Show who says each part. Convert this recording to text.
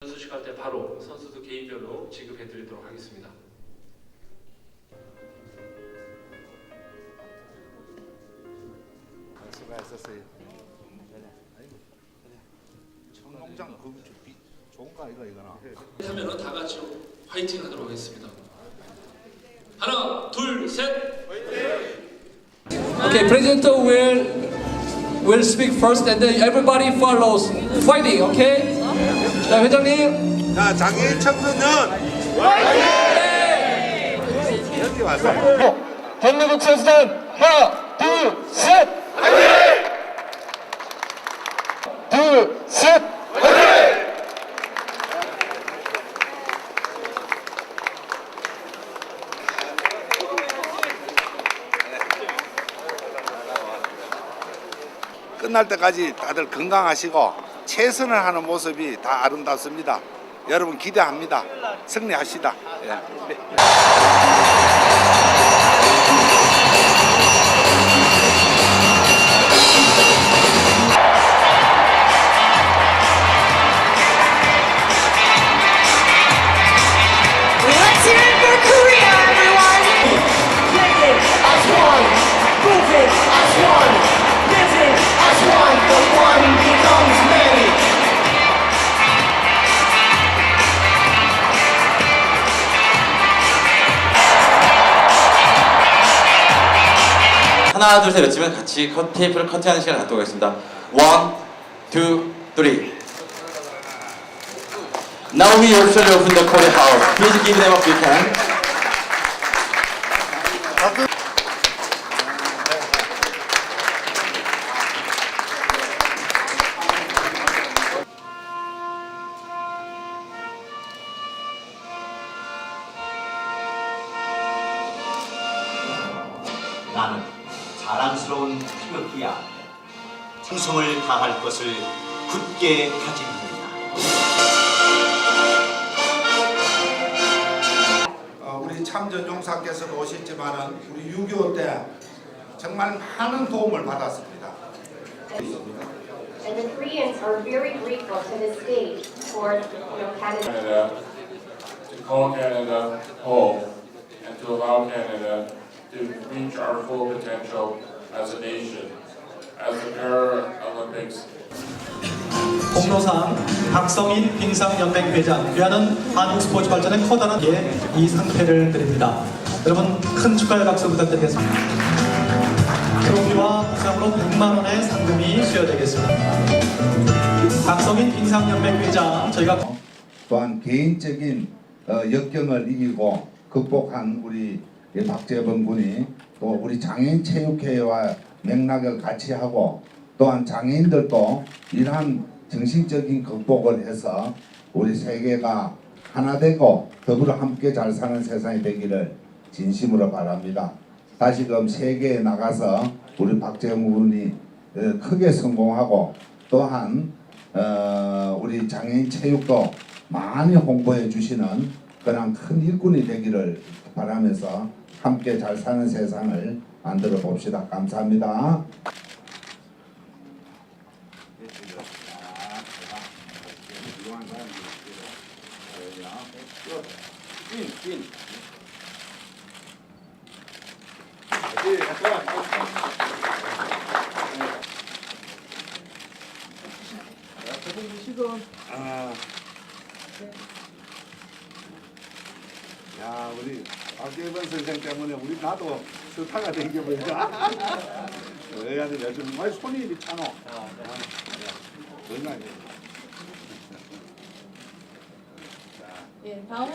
Speaker 1: 선수식 할때 바로 선수도 개인별로 지급해 드리도록 하겠습니다.
Speaker 2: 수고하셨어요. 청농장 비- 좋은 거 아이가 이거나.
Speaker 1: 하면은 다 같이 화이팅 하도록 하겠습니다. 하나, 둘, 셋.
Speaker 3: Okay, President will will speak first, and then everybody follows. Fighting, okay? 자, 회장님.
Speaker 2: 자 장애인 청소년 여기 와서
Speaker 3: 대한민국 선수단 하나, 둘, 셋. 둘,
Speaker 2: 끝날 때까지 다들 건강하시고 최선을 하는 모습이 다 아름답습니다. 여러분 기대합니다. 승리하시다. 예.
Speaker 4: 하나 둘 셋 외치면 같이 컷 테이프를 커트하는 시간을 갖도록 하겠습니다. One, two, three. Now we officially open the Korea house. Please give them a big hand.
Speaker 5: 나는 자랑스러운 태극기야 충성을 다할 것을 굳게 다짐합니다.
Speaker 2: 어, 우리 참전 용사께서도 오셨지만은 우리 6.25 때 정말 많은 도움을 받았습니다.
Speaker 6: And the Koreans are very grateful to the state for, you know, Canada.
Speaker 7: Canada, to call Canada home, and to allow Canada to reach our full potential as a nation. As the Paralympics
Speaker 8: 공로상 박성인 빙상연맹 회장 귀하는 한국 스포츠 발전에 커다란 예이 상패를 드립니다. 여러분 큰 축하의 박수 부탁드리겠습니다. 트로피와 부상으로 100만 원의 상금이 수여되겠습니다. 박성인 빙상연맹 회장 저희가
Speaker 2: 또한 개인적인 어, 역경을 이기고 극복한 우리 박재범 군이 또 우리 장애인 체육회와 맥락을 같이 하고 또한 장애인들도 이러한 정신적인 극복을 해서 우리 세계가 하나 되고 더불어 함께 잘 사는 세상이 되기를 진심으로 바랍니다. 다시금 세계에 나가서 우리 박재범 군이 어, 크게 성공하고 또한 어, 우리 장애인 체육도 많이 홍보해 주시는 그런 큰 일꾼이 되기를 바라면서 함께 잘 사는 세상을 만들어 봅시다. 감사합니다. 야 우리 박재범 선생 때문에 우리 나도 스타가? 왜 하는 요즘 정말 손이 이리 차노. 얼마나
Speaker 9: 예, 다음은